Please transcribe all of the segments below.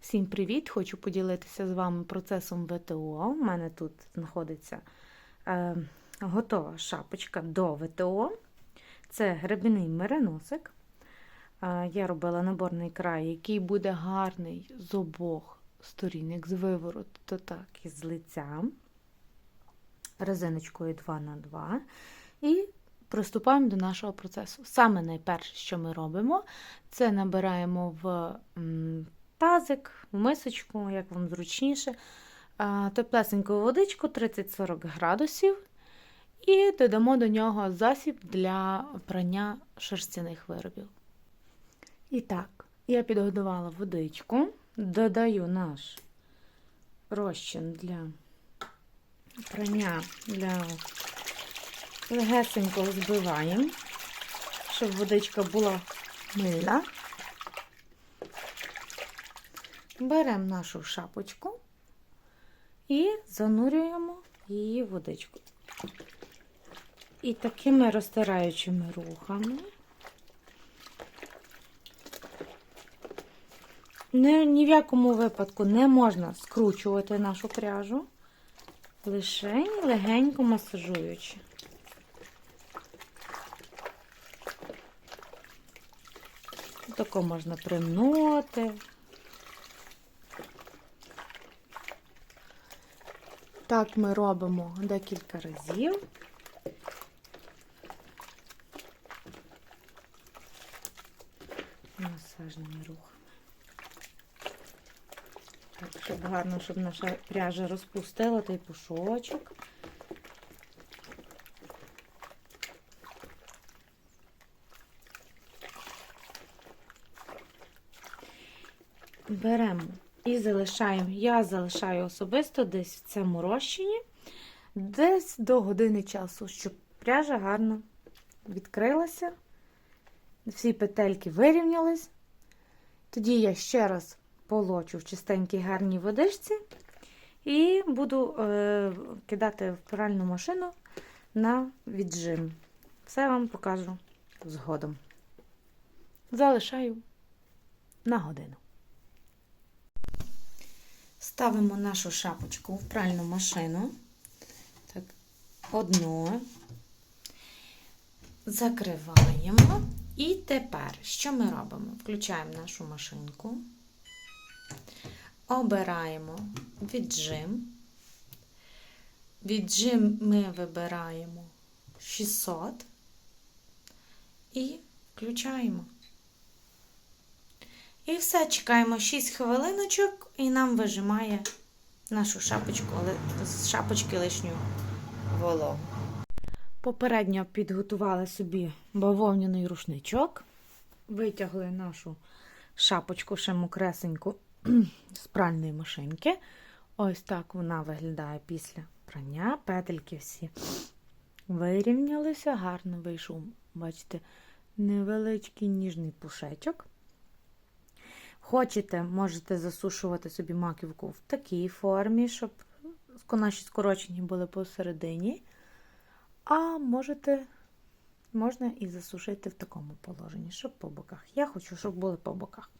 Всім привіт! Хочу поділитися з вами процесом ВТО. У мене тут знаходиться е, готова шапочка до ВТО. Це гребінний мериносик. Е, я робила наборний край, який буде гарний з обох сторін, як з вивороту, так і з лиця. Резиночкою 2х2. І приступаємо до нашого процесу. Саме найперше, що ми робимо, це набираємо в тазик, в мисочку, як вам зручніше, теплесеньку водичку 30-40 градусів. І додамо до нього засіб для прання шерстяних виробів. І так, я підготувала водичку, додаю наш розчин для прання для легесенько збиваємо, щоб водичка була мильна. Беремо нашу шапочку і занурюємо її в водичку. І такими розтираючими рухами ні, ні в якому випадку не можна скручувати нашу пряжу, лише легенько масажуючи. Тако можна примнути. Так ми робимо декілька разів. Масажними рухами. Так, щоб гарно, щоб наша пряжа розпустила той пушочок. Беремо і залишаємо. Я залишаю особисто десь в цьому розчині, десь до години часу, щоб пряжа гарно відкрилася, всі петельки вирівнялись. Тоді я ще раз полочу в чистенькій гарній водичці і буду е, кидати в пральну машину на віджим. Все вам покажу згодом. Залишаю на годину. Ставимо нашу шапочку в пральну машину. Так, одну. Закриваємо. І тепер, що ми робимо? Включаємо нашу машинку, обираємо віджим. Віджим ми вибираємо 600 і включаємо. І все, чекаємо 6 хвилиночок, і нам вижимає нашу шапочку, але з шапочки лишню вологу. Попередньо підготували собі бавовняний рушничок, витягли нашу шапочку ще мокресеньку з пральної машинки. Ось так вона виглядає після прання. Петельки всі вирівнялися, гарно вийшов, бачите, невеличкий ніжний пушечок. Хочете, можете засушувати собі маківку в такій формі, щоб наші скорочені були посередині. А можете, можна і засушити в такому положенні, щоб по боках. Я хочу, щоб були по боках,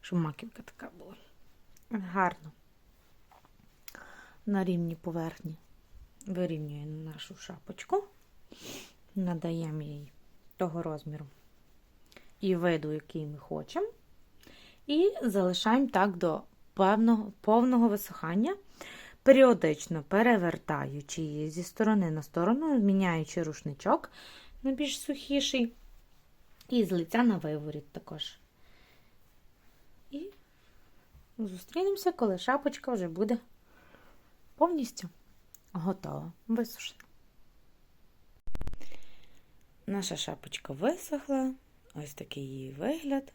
щоб маківка така була. Гарно. На рівні поверхні вирівнюємо нашу шапочку, надаємо їй того розміру і виду, який ми хочемо. І залишаємо так до певного, повного висихання, періодично перевертаючи її зі сторони на сторону, міняючи рушничок на більш сухіший, і з лиця на виворіт також. І зустрінемося, коли шапочка вже буде повністю готова, висушена. Наша шапочка висохла, ось такий її вигляд.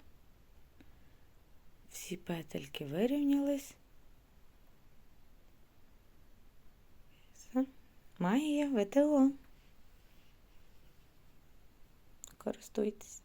Всі петельки вирівнялись. Магія ВТО. Користуйтесь.